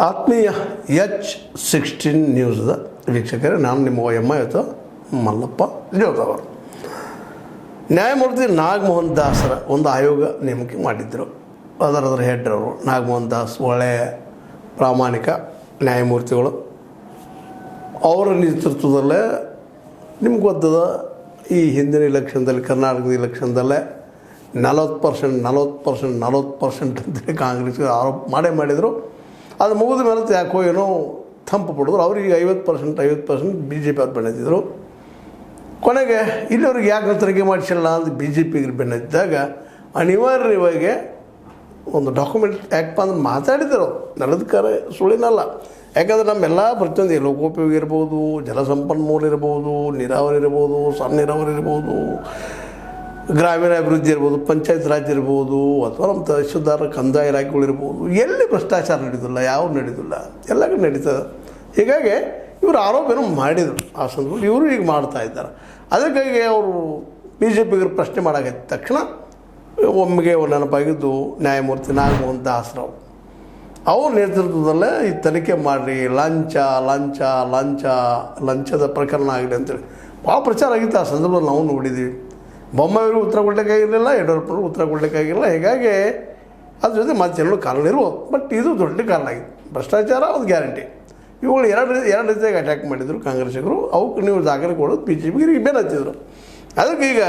ಆತ್ಮೀಯ H sixteen ನ್ಯೂಸ್ದ ವೀಕ್ಷಕರೇ, ನಾನು ನಿಮ್ಮ ಎಂ ಐತ ಮಲ್ಲಪ್ಪ ಜೋಗವರು ನ್ಯಾಯಮೂರ್ತಿ ನಾಗಮೋಹನ್ ದಾಸರ ಒಂದು ಆಯೋಗ ನೇಮಕ ಮಾಡಿದ್ದರು ಅದರ ಅದರ ಹೆಡ್ ಅವರು ನಾಗಮೋಹನ್ ದಾಸ್ ಒಳ್ಳೆಯ ಪ್ರಾಮಾಣಿಕ ನ್ಯಾಯಮೂರ್ತಿಗಳು. ಅವರ ನೇತೃತ್ವದಲ್ಲೇ ನಿಮ್ಗೆ ಗೊತ್ತದ, ಈ ಹಿಂದಿನ ಇಲೆಕ್ಷನ್ದಲ್ಲಿ, ಕರ್ನಾಟಕದ ಇಲೆಕ್ಷನ್ದಲ್ಲೇ ನಲವತ್ತು ಪರ್ಸೆಂಟ್ ನಲವತ್ತು ಪರ್ಸೆಂಟ್ ನಲವತ್ತು ಪರ್ಸೆಂಟ್ ಅಂತೇಳಿ ಕಾಂಗ್ರೆಸ್ಗೆ ಆರೋಪ ಮಾಡೇ ಮಾಡಿದರು. ಅದು ಮುಗಿದ ಮೇಲೆ ಯಾಕೋ ಏನೋ ತಂಪು ಪಡೆದ್ರು. ಅವ್ರಿಗೆ ಐವತ್ತು ಪರ್ಸೆಂಟ್ ಐವತ್ತು ಪರ್ಸೆಂಟ್ ಬಿ ಜೆ ಪಿ ಅವ್ರು ಬೆಳೆದಿದ್ದರು ಕೊನೆಗೆ ಇಲ್ಲಿವ್ರಿಗೆ ಯಾಕೆ ತನಿಖೆ ಮಾಡಿಸಿಲ್ಲ ಅಂತ ಬಿ ಜೆ ಪಿಗೆ ಬೆನ್ನತ್ತಿದ್ದಾಗ ಅನಿವಾರ್ಯವಾಗಿ ಒಂದು ಡಾಕ್ಯುಮೆಂಟ್ ಯಾಕಪ್ಪ ಅಂದ್ರೆ ಮಾತಾಡಿದರು. ನಡೆದ ಕರೆ ಸುಳಿನಲ್ಲ. ಯಾಕಂದ್ರೆ ನಮ್ಮೆಲ್ಲ ಪ್ರತಿಯೊಂದು ಲೋಕೋಪಯೋಗಿ ಇರ್ಬೋದು, ಜಲಸಂಪನ್ಮೂಲ ಇರ್ಬೋದು, ನೀರಾವರಿ ಇರ್ಬೋದು, ಸಣ್ಣ ನೀರಾವರಿ ಇರ್ಬೋದು. ಗ್ರಾಮೀಣ ಅಭಿವೃದ್ಧಿ ಇರ್ಬೋದು, ಪಂಚಾಯತ್ ರಾಜ್ ಇರ್ಬೋದು, ಅಥವಾ ನಮ್ಮ ತಹಶೀಲ್ದಾರ ಕಂದಾಯ ಇಲಾಖೆಗಳಿರ್ಬೋದು ಎಲ್ಲಿ ಭ್ರಷ್ಟಾಚಾರ ನಡೀತಿಲ್ಲ ಯಾವ ನಡೀತಿಲ್ಲ ಎಲ್ಲ ಕಡೆ ನಡೀತದೆ. ಹೀಗಾಗಿ ಇವರು ಆರೋಪ ಏನೋ ಮಾಡಿದರು. ಆ ಸಂದರ್ಭದಲ್ಲಿ ಇವರು ಈಗ ಮಾಡ್ತಾ ಇದ್ದಾರೆ. ಅದಕ್ಕಾಗಿ ಅವರು ಬಿ ಜೆ ಪಿಗರು ಪ್ರಶ್ನೆ ಮಾಡಾಗಿದ್ದ ತಕ್ಷಣ ಒಮ್ಮೆಗೆ ನೆನಪಾಗಿದ್ದು ನ್ಯಾಯಮೂರ್ತಿ ನಾಗಮೋಹನ್ ದಾಸರಾವ್. ಅವ್ರ ನೇತೃತ್ವದಲ್ಲೇ ಈ ತನಿಖೆ ಮಾಡಿರಿ, ಲಂಚ ಲಂಚ ಲಂಚ, ಲಂಚದ ಪ್ರಕರಣ ಆಗಿದೆ ಅಂತೇಳಿ. ಭಾಳ ಪ್ರಚಾರ ಆಗಿತ್ತು. ಆ ಸಂದರ್ಭದಲ್ಲಿ ನಾವು ನೋಡಿದ್ದೀವಿ ಬೊಮ್ಮಾಯಿಯವರು ಉತ್ತರ ಕೊಡಲಿಕ್ಕಾಗಿರಲಿಲ್ಲ ಯಡಿಯೂರಪ್ಪನವರು ಉತ್ತರ ಕೊಡಲಿಕ್ಕಾಗಿಲ್ಲ ಹೀಗಾಗಿ ಅದ್ರ ಜೊತೆ ಮತ್ತೆಲ್ಲೂ ಕಾರಣ ಇರ್ಬೋದು ಬಟ್ ಇದು ದೊಡ್ಡ ಕಾರಣ ಆಗಿದೆ. ಭ್ರಷ್ಟಾಚಾರ ಒಂದು ಗ್ಯಾರಂಟಿ ಇವುಗಳು ಎರಡು ಎರಡು ರೀತಿಯಾಗಿ ಅಟ್ಯಾಕ್ ಮಾಡಿದರು ಕಾಂಗ್ರೆಸ್ಸಿಗರು ಅವಕ್ಕೆ ನೀವು ದಾಖಲೆ ಕೊಡೋದು ಬಿ ಜೆ ಪಿಗೆ ಬೇರೆ ಹಚ್ಚಿದ್ರು. ಅದಕ್ಕೆ ಈಗ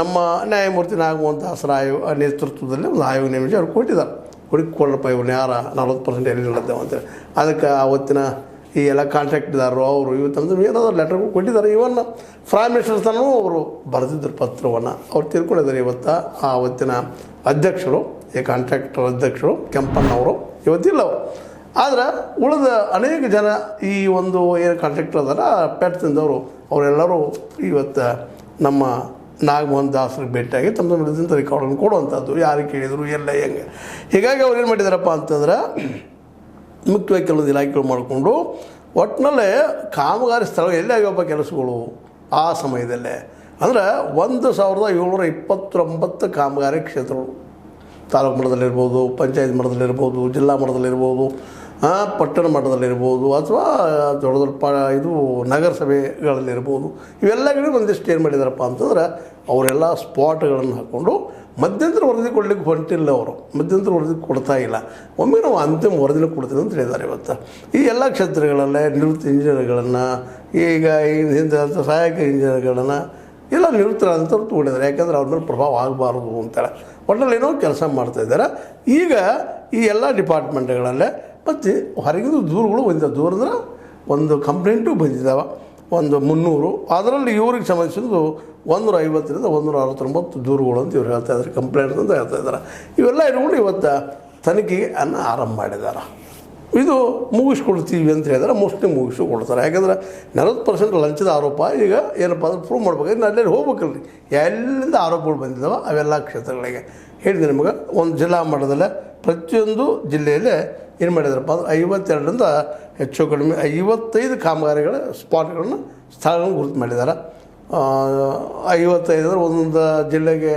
ನಮ್ಮ ನ್ಯಾಯಮೂರ್ತಿ ಆಗುವಂಥ ಆಯೋಗ ನೇತೃತ್ವದಲ್ಲಿ ಒಂದು ಆಯೋಗ ನೇಮಿಸಿ ಅವ್ರು ಕೊಟ್ಟಿದ್ದಾರೆ. ಹುಡುಕಿಕೊಳ್ಳಪ್ಪ ಇವ್ರನ್ನ ಯಾರ ನಲ್ವತ್ತು ಪರ್ಸೆಂಟ್ ಎಲ್ಲಿ ನಿಲ್ಲತ್ತೇವೆ ಅಂತೇಳಿ ಅದಕ್ಕೆ ಆವತ್ತಿನ ಈ ಎಲ್ಲ ಕಾಂಟ್ರಾಕ್ಟ್ದಾರರು, ಅವರು ಇವತ್ತಂದ್ರೆ ಏನಾದ್ರು ಲೆಟರ್ ಕೊಟ್ಟಿದ್ದಾರೆ. ಇವನ್ನ ಪ್ರೈಮ್ ಮಿನಿಸ್ಟರ್ ತನೂ ಅವರು ಬರೆದಿದ್ದರು ಪತ್ರವನ್ನು. ಅವ್ರು ತಿಳ್ಕೊಂಡಿದ್ದಾರೆ ಇವತ್ತು ಆ ಅವತ್ತಿನ ಅಧ್ಯಕ್ಷರು, ಈ ಕಾಂಟ್ರಾಕ್ಟರ್ ಅಧ್ಯಕ್ಷರು ಕೆಂಪಣ್ಣವರು. ಇವತ್ತಿಲ್ಲ ಅವರು. ಆದ್ರೆ ಉಳಿದ ಅನೇಕ ಜನ ಈ ಒಂದು ಏನು ಕಾಂಟ್ರಾಕ್ಟರ್ ಅದಾರ ಪೆಟ್ ತಿಂದವರು, ಅವರೆಲ್ಲರೂ ಇವತ್ತು ನಮ್ಮ ನಾಗಮೋಹನ್ ದಾಸರಿಗೆ ಭೇಟಿಯಾಗಿ ತಮ್ಮ ತಮ್ಮ ರೆಕಾರ್ಡನ್ನು ಕೊಡುವಂಥದ್ದು ಯಾರಿಗೆ ಕೇಳಿದರು, ಎಲ್ಲ ಹೆಂಗೆ. ಹೀಗಾಗಿ ಅವ್ರು ಏನು ಮಾಡಿದಾರಪ್ಪ ಅಂತಂದ್ರೆ ಮುಖ್ಯವಾಗಿ ಕೆಲವೊಂದು ಇಲಾಖೆಗಳು ಮಾಡಿಕೊಂಡು ಒಟ್ಟಿನಲ್ಲೇ ಕಾಮಗಾರಿ ಸ್ಥಳ ಎಲ್ಲಿ ಆಗ್ಯಪ್ಪ ಕೆಲಸಗಳು ಆ ಸಮಯದಲ್ಲೇ. ಅಂದರೆ ಒಂದು ಸಾವಿರದ ಏಳ್ನೂರ ಇಪ್ಪತ್ತೊಂಬತ್ತು ಕಾಮಗಾರಿ ಕ್ಷೇತ್ರಗಳು. ತಾಲೂಕು ಮಟ್ಟದಲ್ಲಿರ್ಬೋದು, ಪಂಚಾಯತ್ ಮಟ್ಟದಲ್ಲಿರ್ಬೋದು, ಜಿಲ್ಲಾ ಮಟ್ಟದಲ್ಲಿರ್ಬೋದು ಪಟ್ಟಣ ಮಟ್ಟದಲ್ಲಿರ್ಬೋದು, ಅಥವಾ ದೊಡ್ಡ ದೊಡ್ಡ ಪ, ಇದು ನಗರಸಭೆಗಳಲ್ಲಿರ್ಬೋದು. ಇವೆಲ್ಲ ಕಡೆ ಒಂದಿಷ್ಟು ಏನು ಮಾಡಿದಾರಪ್ಪ ಅಂತಂದ್ರೆ ಅವರೆಲ್ಲ ಸ್ಪಾಟ್ಗಳನ್ನು ಹಾಕ್ಕೊಂಡು ಮಧ್ಯಂತರ ವರದಿ ಕೊಡಲಿಕ್ಕೆ ಹೊಂಟಿಲ್ಲ ಅವರು. ಮಧ್ಯಂತರ ವರದಿ ಕೊಡ್ತಾ ಇಲ್ಲ. ಒಮ್ಮೆ ನಾವು ಅಂತಿಮ ವರದಿನ ಕೊಡ್ತೀವಿ ಅಂತ ಹೇಳಿದ್ದಾರೆ ಇವತ್ತು. ಈ ಎಲ್ಲ ಕ್ಷೇತ್ರಗಳಲ್ಲೇ ನಿವೃತ್ತ ಇಂಜಿನಿಯರ್ಗಳನ್ನು, ಈಗ ಹಿಂದೆ ಸಹಾಯಕ ಇಂಜಿನಿಯರ್ಗಳನ್ನು ಎಲ್ಲ ನಿವೃತ್ತರಾದಂಥವ್ರು ತಗೊಂಡಿದ್ದಾರೆ. ಯಾಕಂದ್ರೆ ಅವ್ರ ಮೇಲೆ ಪ್ರಭಾವ ಆಗಬಾರ್ದು ಅಂತಾರೆ. ಒಟ್ಟಲ್ಲಿ ಏನೋ ಕೆಲಸ ಮಾಡ್ತಾ ಇದ್ದಾರೆ. ಈಗ ಈ ಎಲ್ಲ ಡಿಪಾರ್ಟ್ಮೆಂಟ್ಗಳಲ್ಲೇ ಮತ್ತು ಹೊರಗಿಂದ ದೂರುಗಳು ದೂರ ಅಂದ್ರೆ ಒಂದು ಕಂಪ್ಲೇಂಟು ಬಂದಿದ್ದಾವೆ. ಒಂದು ಮುನ್ನೂರು. ಅದರಲ್ಲಿ ಇವ್ರಿಗೆ ಸಂಬಂಧಿಸಿದ್ದು ಒಂದೂರ ಐವತ್ತರಿಂದ ಒಂದೂರ ಅರವತ್ತೊಂಬತ್ತು ದೂರುಗಳು ಅಂತ ಇವ್ರು ಹೇಳ್ತಾ ಇದ್ದಾರೆ ಕಂಪ್ಲೇಂಟ್ ಅಂತ ಹೇಳ್ತಾ ಇದ್ದಾರೆ. ಇವೆಲ್ಲ ಇಟ್ಕೊಂಡು ಇವತ್ತು ತನಿಖೆಗೆ ಅನ್ನ ಆರಂಭ ಮಾಡಿದ್ದಾರೆ. ಇದು ಮುಗಿಸ್ಕೊಡ್ತೀವಿ ಅಂತ ಹೇಳಿದ್ರೆ ಮೋಸ್ಟ್ಲಿ ಮುಗಿಸ್ಕೊಡ್ತಾರೆ ಯಾಕಂದರೆ ನಲವತ್ತು ಪರ್ಸೆಂಟ್ ಲಂಚದ ಆರೋಪ, ಈಗ ಏನಪ್ಪ ಅಂದ್ರೆ ಪ್ರೂವ್ ಮಾಡ್ಬೇಕಾದ್ರೆ ಅಲ್ಲೇ ಹೋಗ್ಬೇಕಲ್ರಿ ಎಲ್ಲಿಂದ ಆರೋಪಗಳು ಬಂದಿದ್ದಾವೆ ಅವೆಲ್ಲ ಕ್ಷೇತ್ರಗಳಿಗೆ. ಹೇಳಿದೆ ನಿಮಗೆ, ಒಂದು ಜಿಲ್ಲಾ ಮಟ್ಟದಲ್ಲೇ ಪ್ರತಿಯೊಂದು ಜಿಲ್ಲೆಯಲ್ಲೇ ಏನು ಮಾಡಿದ್ರಪ್ಪ ಅಂದ್ರೆ ಐವತ್ತೆರಡರಿಂದ ಹೆಚ್ಚು ಕಡಿಮೆ ಐವತ್ತೈದು ಕಾಮಗಾರಿಗಳ, ಸ್ಪಾಟ್ಗಳನ್ನ ಸ್ಥಳಗಳನ್ನು ಗುರುತು ಮಾಡಿದ್ದಾರೆ ಐವತ್ತೈದು ಅಂದ್ರೆ ಒಂದೊಂದು ಜಿಲ್ಲೆಗೆ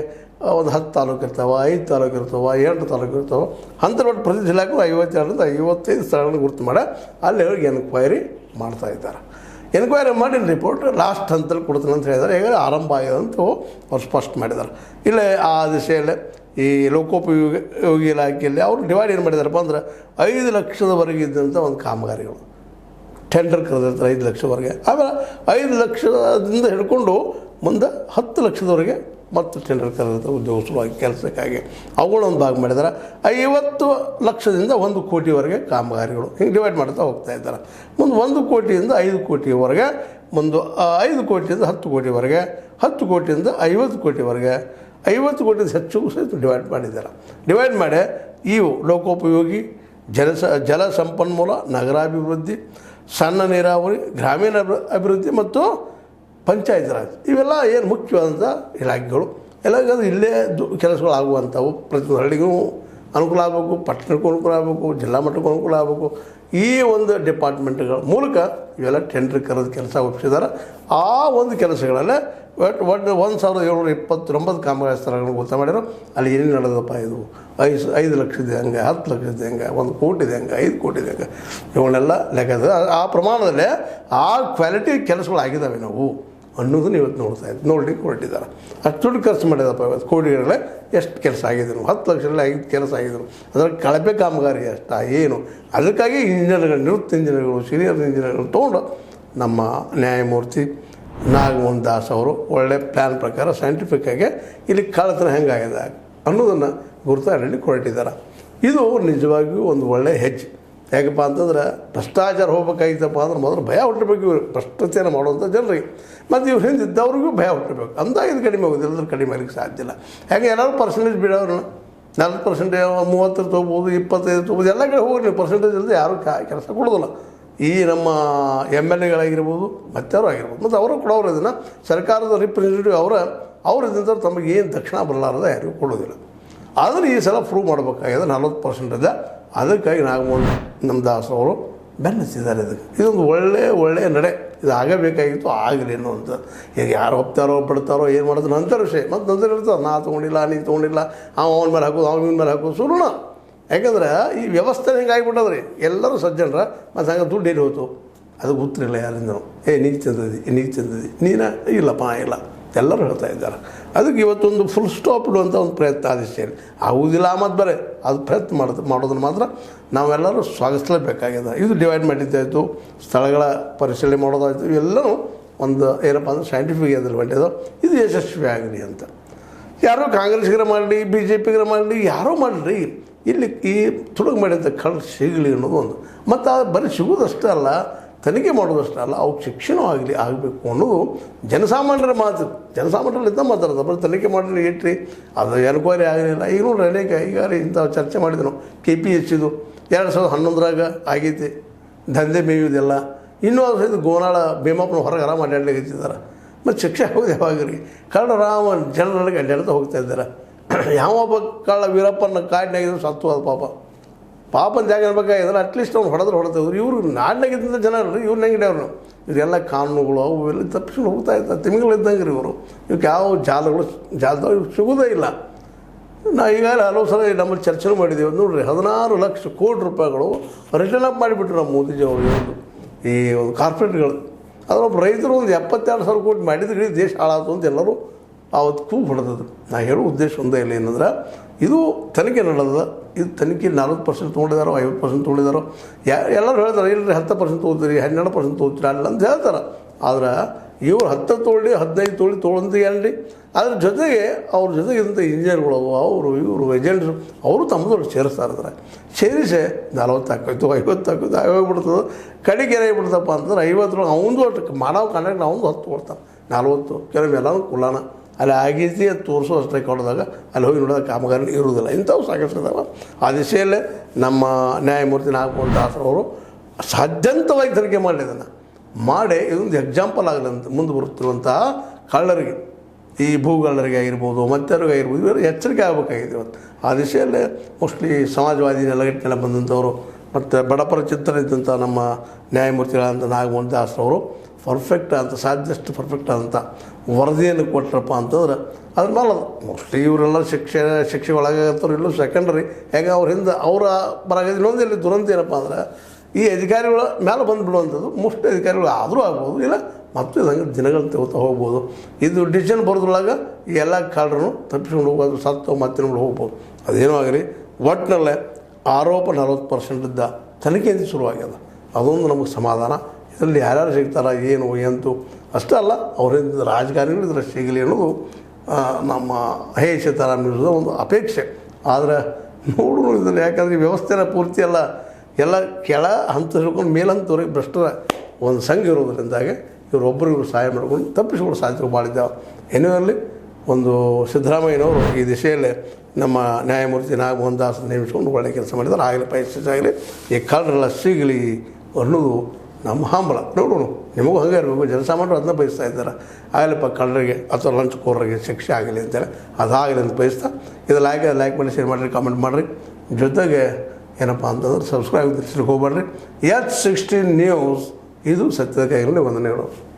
ಒಂದು ಹತ್ತು ತಾಲೂಕು ಇರ್ತಾವೆ, ಐದು ತಾಲೂಕು ಇರ್ತಾವೆ ಎಂಟು ತಾಲೂಕು ಇರ್ತಾವೆ. ಅಂತ ಒಟ್ಟು ಪ್ರತಿ ಜಿಲ್ಲೆಗೂ ಐವತ್ತೆರಡರಿಂದ ಐವತ್ತೈದು ಸ್ಥಳಗಳನ್ನು ಗುರುತು ಮಾಡಿ ಅಲ್ಲಿ ಅವ್ರಿಗೆ ಎನ್ಕ್ವೈರಿ ಮಾಡ್ತಾ ಇದ್ದಾರೆ. ಎನ್ಕ್ವೈರಿ ಮಾಡಿ ರಿಪೋರ್ಟ್ ಲಾಸ್ಟ್ ಹಂತಲ್ಲಿ ಕೊಡ್ತೀನಿ ಅಂತ ಹೇಳಿದ್ದಾರೆ ಈಗ ಆರಂಭ ಆಗಿದೆ ಅಂತ ಅವ್ರು ಸ್ಪಷ್ಟ ಮಾಡಿದ್ದಾರೆ. ಇಲ್ಲೇ ಆ ದಿಶೆಯಲ್ಲೇ ಈ ಲೋಕೋಪಯೋಗಿ ಯೋಗಿ ಇಲಾಖೆಯಲ್ಲಿ ಅವರು ಡಿವೈಡ್ ಏನು ಮಾಡಿದಾರಪ್ಪ ಅಂದ್ರೆ ಐದು ಲಕ್ಷದವರೆಗೆ ಇದ್ದಂಥ ಒಂದು ಕಾಮಗಾರಿಗಳು. ಟೆಂಡರ್ ಕರೆದಿರ್ತಾರೆ ಐದು ಲಕ್ಷವರೆಗೆ ಆಮೇಲೆ ಐದು ಲಕ್ಷದಿಂದ ಹಿಡ್ಕೊಂಡು ಮುಂದೆ ಹತ್ತು ಲಕ್ಷದವರೆಗೆ ಮತ್ತು ಟೆಂಡರ್ ಕರೆದಿರ್ತಾರೆ ಉದ್ಯೋಗಸ್ಥರಾಗಿ ಕೆಲಸಕ್ಕಾಗಿ. ಅವುಗಳೊಂದು ಭಾಗ ಮಾಡಿದ್ದಾರೆ ಐವತ್ತು ಲಕ್ಷದಿಂದ ಒಂದು ಕೋಟಿವರೆಗೆ ಕಾಮಗಾರಿಗಳು ಹಿಂಗೆ ಡಿವೈಡ್ ಮಾಡ್ತಾ ಹೋಗ್ತಾ ಇದ್ದಾರೆ. ಮುಂದೆ ಒಂದು ಕೋಟಿಯಿಂದ ಐದು ಕೋಟಿವರೆಗೆ ಮುಂದೆ ಆ, ಐದು ಕೋಟಿಯಿಂದ ಹತ್ತು ಕೋಟಿವರೆಗೆ ಹತ್ತು ಕೋಟಿಯಿಂದ ಐವತ್ತು ಕೋಟಿವರೆಗೆ ಐವತ್ತು ಕೋಟಿ ಹೆಚ್ಚು ಸಹಿತ ಡಿವೈಡ್ ಮಾಡಿದ್ದಾರೆ. ಡಿವೈಡ್ ಮಾಡಿ ಇವು ಲೋಕೋಪಯೋಗಿ, ಜಲ ಜಲ ಸಂಪನ್ಮೂಲ, ನಗರಾಭಿವೃದ್ಧಿ, ಸಣ್ಣ ನೀರಾವರಿ, ಗ್ರಾಮೀಣ ಅಭಿವೃದ್ಧಿ ಮತ್ತು ಪಂಚಾಯತ್ ರಾಜ್. ಇವೆಲ್ಲ ಏನು ಮುಖ್ಯವಾದಂಥ ಇಲಾಖೆಗಳು. ಎಲ್ಲ ಇಲ್ಲೇ ದು ಕೆಲಸಗಳು ಆಗುವಂಥವು ಪ್ರತಿ ಹಳ್ಳಿಗೂ ಅನುಕೂಲ ಆಗಬೇಕು, ಪಟ್ಟಣಕ್ಕೂ ಅನುಕೂಲ ಆಗಬೇಕು, ಜಿಲ್ಲಾ ಮಟ್ಟಕ್ಕೂ ಅನುಕೂಲ ಆಗಬೇಕು. ಈ ಒಂದು ಡಿಪಾರ್ಟ್ಮೆಂಟ್ಗಳ ಮೂಲಕ ಇವೆಲ್ಲ ಟೆಂಡರ್ ಕರೆದು ಕೆಲಸ ಒಪ್ಪಿಸಿದ್ದಾರೆ ಆ ಒಂದು ಕೆಲಸಗಳಲ್ಲೇ ಒಟ್ಟು ಒಟ್ಟು ಒಂದು ಸಾವಿರದ ಏಳ್ನೂರ ಇಪ್ಪತ್ತೊಂಬತ್ತು ಕಾಮಗಾರಿ ಸ್ಥಳಗಳನ್ನು ಗೊತ್ತ ಮಾಡಿರೋ ಅಲ್ಲಿ ಏನು ನಡೆದಪ್ಪ ಇದು? ಐದು ಐದು ಲಕ್ಷದ ಹೆಂಗೆ, ಹತ್ತು ಲಕ್ಷದ ಹೆಂಗೆ, ಒಂದು ಕೋಟಿದೆ ಹೆಂಗೆ, ಐದು ಕೋಟಿದೆ ಹೆಂಗೆ. ಇವನ್ನೆಲ್ಲ ಲೆಕ್ಕ ಆ- ಪ್ರಮಾಣದಲ್ಲೇ ಆ ಕ್ವಾಲಿಟಿ ಕೆಲಸಗಳು ಆಗಿದ್ದಾವೆ ನಾವು ಅನ್ನೋದನ್ನು ಇವತ್ತು ನೋಡ್ತಾ ಇದ್ದೀವಿ ನೋಡಿ ಹೊರಟಿದ್ದಾರೆ. ಅಷ್ಟು ದುಡ್ಡು ಖರ್ಚು ಮಾಡಿದಪ್ಪ ಇವತ್ತು ಕೋಟಿಗಳಲ್ಲೇ ಎಷ್ಟು ಕೆಲಸ ಆಗಿದ್ರು ಹತ್ತು ಲಕ್ಷದಲ್ಲಿ ಐದು ಕೆಲಸ ಆಗಿದ್ರು ಅದರ ಕಳಪೆ ಕಾಮಗಾರಿ ಅಷ್ಟ, ಏನು? ಅದಕ್ಕಾಗಿ ಇಂಜಿನಿಯರ್ಗಳು, ನಿವೃತ್ತ ಇಂಜಿನಿಯರ್ಗಳು ಸೀನಿಯರ್ ಇಂಜಿನಿಯರ್ಗಳು ತೊಗೊಂಡು ನಮ್ಮ ನ್ಯಾಯಮೂರ್ತಿ ನಾಗಮೋಹನ್ ದಾಸ್ ಅವರು ಒಳ್ಳೆ ಪ್ಲ್ಯಾನ್ ಪ್ರಕಾರ ಸೈಂಟಿಫಿಕ್ ಆಗಿ ಇಲ್ಲಿ ಕಳ್ಳತನ ಹೆಂಗಾಗಿದೆ ಅನ್ನೋದನ್ನು ಗುರುತಾಡಲಿಕ್ಕೆ ಕೊರಟಿದ್ದಾರೆ ಇದು ನಿಜವಾಗಿಯೂ ಒಂದು ಒಳ್ಳೆಯ ಹೆಜ್ಜೆ. ಯಾಕಪ್ಪ ಅಂತಂದ್ರೆ ಭ್ರಷ್ಟಾಚಾರ ಹೋಗ್ಬೇಕಾಗಿತ್ತಪ್ಪ ಅಂದ್ರೆ ಮೊದಲು ಭಯ ಹುಟ್ಟಬೇಕು ಇವರು. ಭ್ರಷ್ಟತೆಯನ್ನು ಮಾಡುವಂಥ ಜನರಿಗೆ. ಮತ್ತು ಇವ್ರು ಹಿಂದಿದ್ದವ್ರಿಗೂ ಭಯ ಹುಟ್ಟಬೇಕು ಅಂದಾಗ ಇದು ಕಡಿಮೆ ಆಗೋದಿಲ್ಲ ಅಂದ್ರೆ ಕಡಿಮೆ ಆಗಲಿಕ್ಕೆ ಸಾಧ್ಯ ಇಲ್ಲ. ಹಾಗೆ ಎಲ್ಲರೂ ಪರ್ಸೆಂಟೇಜ್ ಬಿಡೋರು. ನಲ್ವತ್ತು ಪರ್ಸೆಂಟೇಜ್ ಮೂವತ್ತರ ತೊಗೋಬೋದು, ಇಪ್ಪತ್ತೈದು ತೊಗೋಬೋದು, ಎಲ್ಲ ಕಡೆ ಹೋಗಿ ನೀವು ಪರ್ಸೆಂಟೇಜ್ ಇಲ್ಲದೆ ಯಾರೂ ಕೆಲಸ ಕೊಡೋದಿಲ್ಲ. ಈ ನಮ್ಮ ಎಂ ಎಲ್ ಎಗಳಾಗಿರ್ಬೋದು ಮತ್ತಾರು ಆಗಿರ್ಬೋದು, ಮತ್ತು ಅವರು ಕೊಡೋರು ಇದನ್ನು ಸರ್ಕಾರದ ರಿಪ್ರೆಸೆಂಟೇಟಿವ್ ಅವರ, ಅವ್ರ ಇದರಿಂದ ತಮಗೆ ಏನು ದಕ್ಷಿಣ ಬರಲಾರದ ಯಾರಿಗೂ ಕೊಡೋದಿಲ್ಲ. ಆದರೆ ಈ ಸಲ ಪ್ರೂವ್ ಮಾಡಬೇಕಾಗಿದೆ, ನಲ್ವತ್ತು ಪರ್ಸೆಂಟ್ ಇದೆ. ಅದಕ್ಕಾಗಿ ನಾಗಮೋಹನ್ ನಮ್ಮ ದಾಸ್ ಅವರು ಬೆನ್ನಿಸಿದ್ದಾರೆ ಇದಕ್ಕೆ. ಇದೊಂದು ಒಳ್ಳೆಯ ಒಳ್ಳೆಯ ನಡೆ. ಇದು ಆಗಬೇಕಾಗಿತ್ತು, ಆಗಲಿ ಅಂತ ಈಗ ಯಾರು ಹೋಗ್ತಾರೋ ಬಿಡ್ತಾರೋ ಏನು ಮಾಡೋದು ನಂತರ ವಿಷಯ. ಮತ್ತು ನಂತರ ಇರ್ತದೆ ನಾ ತೊಗೊಂಡಿಲ್ಲ ನೀನು ತೊಗೊಂಡಿಲ್ಲ ಅವ ಅವನ ಮೇಲೆ ಹಾಕೋದು ಅವನ ಮೇಲೆ ಹಾಕೋದು ಸುರುಣ ಯಾಕಂದ್ರೆ ಈ ವ್ಯವಸ್ಥೆ ಹಿಂಗೆ ಆಗಿಬಿಟ್ಟದ್ರಿ. ಎಲ್ಲರೂ ಸಜ್ಜನರ, ಮತ್ತು ಹಂಗೆ ದುಡ್ಡು ಎಲ್ಲಿ ಹೋಯ್ತು ಅದು ಗೊತ್ತಿರಲಿಲ್ಲ ಯಾರಿಂದ ಏ ನೀನು ತಿಂದದಿ ನೀನು ತಿಂದದಿ ನೀನ ಇಲ್ಲಪ್ಪ, ಇಲ್ಲ. ಎಲ್ಲರೂ ಹೇಳ್ತಾ ಇದ್ದಾರೆ. ಅದಕ್ಕೆ ಇವತ್ತೊಂದು ಫುಲ್ ಸ್ಟಾಪ್ ಇಡುವಂಥ ಒಂದು ಪ್ರಯತ್ನ ಆದಿಸ್ತೇನೆ. ಆಗುವುದಿಲ್ಲ ಮತ್ತು ಬರೇ. ಅದು ಪ್ರಯತ್ನ ಮಾಡೋದು, ಮಾಡೋದನ್ನು ಮಾತ್ರ ನಾವೆಲ್ಲರೂ ಸ್ವಾಗತಿಸಲೇಬೇಕಾಗಿದೆ. ಇದು ಡಿವೈಡ್ ಮಾಡಿದ್ದಾಯಿತು, ಸ್ಥಳಗಳ ಪರಿಶೀಲನೆ ಮಾಡೋದಾಯಿತು ಇವೆಲ್ಲವೂ ಒಂದು ಏನಪ್ಪ ಅಂದ್ರೆ ಸೈಂಟಿಫಿಕ್ ಅದ್ರಲ್ಲಿ ಬಂದಿದ್ದು ಇದು ಯಶಸ್ವಿ ಆಗಲಿ ಅಂತ. ಯಾರೋ ಕಾಂಗ್ರೆಸ್ಗರ ಮಾಡಲಿ ಬಿ ಜೆ ಪಿಗರ ಮಾಡಲಿ, ಯಾರೋ ಮಾಡಲಿ. ಇಲ್ಲಿ ಈ ತುಳುಗು ಮಾಡಿದಂಥ ಕಳ್ಳ ಸಿಗಲಿ ಅನ್ನೋದು ಒಂದು. ಮತ್ತು ಅದು ಬರೀ ಸಿಗೋದಷ್ಟೇ ಅಲ್ಲ, ತನಿಖೆ ಮಾಡೋದಷ್ಟೇ ಅಲ್ಲ, ಅವ್ಕೆ ಶಿಕ್ಷಣ ಆಗಲಿ ಆಗಬೇಕು ಅನ್ನೋದು ಜನಸಾಮಾನ್ಯರ ಮಾತು. ಜನಸಾಮಾನ್ಯರಲ್ಲಿದ್ದ ಮಾತಾಡೋದು, ಬರೀ ತನಿಖೆ ಮಾಡಲಿ ಏಟ್ರಿ, ಅದು ಎನ್ಕ್ವೈರಿ ಆಗಲಿಲ್ಲ. ಈಗ ನೋಡ್ರಿ ಅನೇಕ, ಈಗ ಇಂಥ ಚರ್ಚೆ ಮಾಡಿದ್ರು. ಕೆ ಪಿ ಎಚ್ ಇದು ಎರಡು ಸಾವಿರದ ಹನ್ನೊಂದರಾಗ ಆಗೈತಿ. ದಂಧೆ ಮೇಯುವುದಿಲ್ಲ. ಇನ್ನೂ ಅದು ಸಹಿತ ಗೋನಾಳ ಭೀಮಪ್ಪನ ಹೊರಗೆ ಆರಾಮ ಅಡ್ಡಾಡ್ಲಿಕ್ಕೆ ಮತ್ತು ಶಿಕ್ಷೆ ಹೋಗೋದು ಯಾವಾಗ ರೀ? ಕಳ್ಳ ರಾಮ, ಜನರೊಳಗೆ ಅಡ್ಡಾಡ್ತಾ ಹೋಗ್ತಾ ಇದ್ದಾರೆ. ಯಾವ ಕಳ್ಳ ವೀರಪ್ಪನ ಕಾಡಿನಾಗಿದ್ರು ಸತ್ತು ಅದು ಪಾಪ. ಪಾಪನ ಜಾಗ ಇರ್ಬೇಕಾಗಿದ್ರೆ ಅಟ್ಲೀಸ್ಟ್ ಅವ್ನು ಹೊಡೆದ್ರೆ ಹೊಡೆದ್ರು ಇವರು ನಾಡಿನಾಗಿದ್ದಂಥ ಜನ ರೀ ಇವ್ರು ಹೆಂಗಿದೆ ಅವ್ರು? ಇವರೆಲ್ಲ ಕಾನೂನುಗಳು ಅವು ಎಲ್ಲ ತಪ್ಪಿಸ್ಕೊಂಡು ಹೋಗ್ತಾ ಇರ್ತಾರೆ. ತಿಮಿಗಳಿದ್ದಂಗೆ ರೀ ಇವರು. ಇವಕ್ಕೆ ಯಾವ ಜಾಲಗಳು, ಜಾಲದವ್ರು ಇವ್ರು ಸಿಗೋದೇ ಇಲ್ಲ. ನಾ ಈಗಾಗಲೇ ಹಲವು ಸಲ ನಮ್ಮಲ್ಲಿ ಚರ್ಚೆ ಮಾಡಿದ್ದೀವಿ ನೋಡ್ರಿ, ಹದಿನಾರು ಲಕ್ಷ ಕೋಟಿ ರೂಪಾಯಿಗಳು ರಿಟರ್ನ್ ಅಪ್ ಮಾಡಿಬಿಟ್ರು ನಮ್ಮ ಮೋದಿಜಿ ಅವರು ಇವತ್ತು ಈ ಒಂದು ಕಾರ್ಪೊರೇಟ್ಗಳು. ಅದರೊಬ್ಬ ರೈತರು ಒಂದು ಎಪ್ಪತ್ತೆರಡು ಸಾವಿರ ಕೋಟಿ ಮಾಡಿದ್ರೆ ದೇಶ ಹಾಳಾತು ಅಂತ ಎಲ್ಲರೂ ಅವತ್ತು ಹೊಡೆದದು ನಾ ಹೇಳೋ ಉದ್ದೇಶ ಒಂದೇ ಇಲ್ಲ ಏನಂದ್ರೆ, ಇದು ತನಿಖೆ ನಡೆದ ಇದು ತನಿಖೆ ನಲ್ವತ್ತು ಪರ್ಸೆಂಟ್ ತೊಗೊಂಡಿದಾರೋ, ಐವತ್ತು ಪರ್ಸೆಂಟ್ ತೊಗೊಂಡಿದ್ದಾರೋ ಯಾ, ಎಲ್ಲರೂ ಹೇಳ್ತಾರೆ ಇಲ್ಲರಿ ಹತ್ತು ಪರ್ಸೆಂಟ್ ತೊಗೊಳ್ತೀರಿ ಹನ್ನೆರಡು ಪರ್ಸೆಂಟ್ ತೊಗೊತೀರಿ ಅಲ್ಲ ಅಂತ ಹೇಳ್ತಾರೆ. ಆದ್ರೆ ಇವರು ಹತ್ತು ತೊಗೊಳ್ಳಿ, ಹದಿನೈದು ತೊಗೊಳ್ಳಿ ತೊಗೊಳಂತೀಯ ಅಲ್ರಿ ಅದ್ರ ಜೊತೆಗೆ ಅವ್ರ ಜೊತೆಗೆ ಇಂಥ ಇಂಜಿನಿಯರ್ಗಳು, ಅವರು ಇವರು ಏಜೆಂಟ್ರು, ಅವರು ತಮ್ಮದವ್ರು ಸೇರಿಸ್ತಾ ಇರ್ತಾರೆ. ಸೇರಿಸಿ ನಲವತ್ತು ಹಾಕೋಯ್ತು, ಐವತ್ತು ಹಾಕೋಯ್ತು ಹೋಗ್ಬಿಡ್ತದೆ. ಕಡೆಗೆ ಏನಾಗ್ಬಿಡ್ತಪ್ಪ ಅಂತಂದ್ರೆ ಐವತ್ತರೊಳಗೆ ಅವನದು ಅಷ್ಟು ಮಾಡೋ ಕಂಡಕ್ಟ್ ಅವನದು ಹತ್ತು ಕೊಡ್ತಾನೆ ನಲ್ವತ್ತು, ಕೆಲವು ಎಲ್ಲನೂ ಅಲ್ಲಿ ಆಗೈತಿ ಅದು ತೋರಿಸೋ ಅಷ್ಟೇ ಕೊಡಿದಾಗ ಅಲ್ಲಿ ಹೋಗಿ ನೋಡಿದಾಗ ಕಾಮಗಾರಿ ಇರುವುದಿಲ್ಲ. ಇಂಥವು ಸಾಕಷ್ಟು ಇದಾವೆ. ಆ ದಿಶೆಯಲ್ಲೇ ನಮ್ಮ ನ್ಯಾಯಮೂರ್ತಿ ನಾಗಮೋಹನ್ ಅವರು ಸಾಧ್ಯಂತವಾಗಿ ತನಿಖೆ ಮಾಡಲಿ ಅದನ್ನು ಮಾಡಿ ಇದೊಂದು ಎಕ್ಸಾಂಪಲ್ ಆಗಲಿ ಅಂತ ಮುಂದೆ ಬರುತ್ತಿರುವಂತಹ ಕಳ್ಳರಿಗೆ. ಈ ಭೂಗಳ್ಳರಿಗೆ ಆಗಿರ್ಬೋದು ಮತ್ತಾರಿಗೆ ಆಗಿರ್ಬೋದು, ಇವರು ಎಚ್ಚರಿಕೆ ಆಗಬೇಕಾಗಿದೆ ಇವತ್ತು. ಆ ದಿಶೆಯಲ್ಲೇ ಮೋಸ್ಟ್ಲಿ ಸಮಾಜವಾದಿ ನೆಲಗಟ್ಟಿನ ಬಂದಂಥವರು, ಮತ್ತು ಬಡಪರ ಚಿಂತನೆ ಇದ್ದಂಥ ನಮ್ಮ ನ್ಯಾಯಮೂರ್ತಿಗಳಾದಂಥ ನಾಗಮೋಹನ್ ಅವರು ಪರ್ಫೆಕ್ಟ್ ಅಂತ ಸಾಧ್ಯಷ್ಟು ಪರ್ಫೆಕ್ಟ್ ಅಂತ ವರದಿಯನ್ನು ಕೊಟ್ಟರಪ್ಪ ಅಂತಂದ್ರೆ ಅದ್ರ ಮೇಲೆ ಮೋಸ್ಟ್ಲಿ ಇವರೆಲ್ಲ ಶಿಕ್ಷೆ ಶಿಕ್ಷೆ ಒಳಗಾಗತ್ತವ್ರು ಇಲ್ಲೂ ಸೆಕೆಂಡ್ರಿ ಹೇಗೆ ಅವ್ರ ಹಿಂದೆ ಅವರ ಬರಾಗ ಇನ್ನೊಂದು ಇಲ್ಲಿ ದುರಂತ ಏನಪ್ಪ ಅಂದ್ರೆ ಈ ಅಧಿಕಾರಿಗಳ ಮೇಲೆ ಬಂದುಬಿಡುವಂಥದ್ದು ಮೋಸ್ಟ್ ಅಧಿಕಾರಿಗಳು ಆದರೂ ಆಗ್ಬೋದು, ಇಲ್ಲ ಮತ್ತು ಇದಂಗೆ ದಿನಗಳು ತಗೋತಾ ಹೋಗ್ಬೋದು. ಇದು ಡಿಸಿಷನ್ ಬರೋದ್ರೊಳಗೆ ಈ ಎಲ್ಲ ಕಳ್ಳರನ್ನು ತಪ್ಪಿಸ್ಕೊಂಡು ಹೋಗೋದು ಸತ್ತು ಮತ್ತೆ ಹೋಗ್ಬೋದು. ಅದೇನೋ ಆಗಲಿ ಒಟ್ಟಿನಲ್ಲೇ ಆರೋಪ ನಲ್ವತ್ತು ಪರ್ಸೆಂಟ್ ಇದ್ದ ತನಿಖೆಯಿಂದ ಶುರುವಾಗ್ಯದ. ಅದೊಂದು ನಮಗೆ ಸಮಾಧಾನ. ಇದರಲ್ಲಿ ಯಾರ್ಯಾರು ಸಿಗ್ತಾರ, ಏನು, ಎಂತು, ಅಷ್ಟೇ ಅಲ್ಲ ಅವರಿಂದ ರಾಜಕಾರಣಿಗಳು ಇದರ ಸಿಗಲಿ ಅನ್ನೋದು ನಮ್ಮ ಹೇ ಸೀತಾರಾಮ್ ಒಂದು ಅಪೇಕ್ಷೆ. ಆದರೆ ನೋಡು ಇದನ್ನು ಯಾಕಂದರೆ ವ್ಯವಸ್ಥೆನ ಪೂರ್ತಿ ಎಲ್ಲ ಎಲ್ಲ ಕೆಳ ಹಂತ ಹಿಡ್ಕೊಂಡು ಮೇಲಂತವ್ರಿಗೆ ಭ್ರಷ್ಟರ ಒಂದು ಸಂಘ ಇರೋದರಿಂದಾಗೆ ಇವ್ರು ಒಬ್ಬರಿಗೂ ಸಹಾಯ ಮಾಡ್ಕೊಂಡು ತಪ್ಪಿಸ್ಕೊಂಡು ಸಾಧ್ಯತೆ ಮಾಡಿದ್ದಾವೆ ಎನ್ನುವಲ್ಲಿ ಒಂದು ಸಿದ್ದರಾಮಯ್ಯನವರು ಈ ದಿಶೆಯಲ್ಲಿ ನಮ್ಮ ನ್ಯಾಯಮೂರ್ತಿ ನಾಗಮೋಹನ್ ದಾಸ್ ನೇಮಿಸಿಕೊಂಡು ಒಳ್ಳೆಯ ಕೆಲಸ ಮಾಡಿದ್ದಾರೆ. ಆಗಲಿ ಪೈಸೆ ಆಗಲಿ, ಈ ಕಳ್ಳರೆಲ್ಲ ಸಿಗಲಿ ಅನ್ನೋದು ನಮ್ಮ ಹಂಬಲ. ನೋಡೋಣ ನಿಮಗೂ ಹಂಗೆ ಇರಬೇಕು. ಜನಸಾಮಾನ್ಯರು ಅದನ್ನ ಬಯಸ್ತಾ ಇದ್ದಾರೆ. ಆಗಲಿಪ್ಪ ಕಳ್ಳರಿಗೆ ಅಥವಾ ಲಂಚಕೋರರಿಗೆ ಶಿಕ್ಷೆ ಆಗಲಿ ಅಂತೇಳಿ ಅದಾಗಲಿ ಅಂತ ಬಯಸ್ತಾ. ಇದು ಲೈಕ್ ಲೈಕ್ ಮಾಡಿ ಶೇರ್ ಮಾಡಿರಿ ಕಾಮೆಂಟ್ ಮಾಡಿರಿ. ಜೊತೆಗೆ ಏನಪ್ಪ ಅಂತಂದ್ರೆ ಸಬ್ಸ್ಕ್ರೈಬ್ ತಿರ್ಸ್ಲಿಕ್ಕೆ ಹೋಗ್ಬೇಡ್ರಿ. ಎಚ್ ಸಿಕ್ಸ್ಟೀನ್ ನ್ಯೂಸ್ ಇದು ಸತ್ಯದ ಕೈಗಳಲ್ಲಿ ವಂದನೆಗಳು.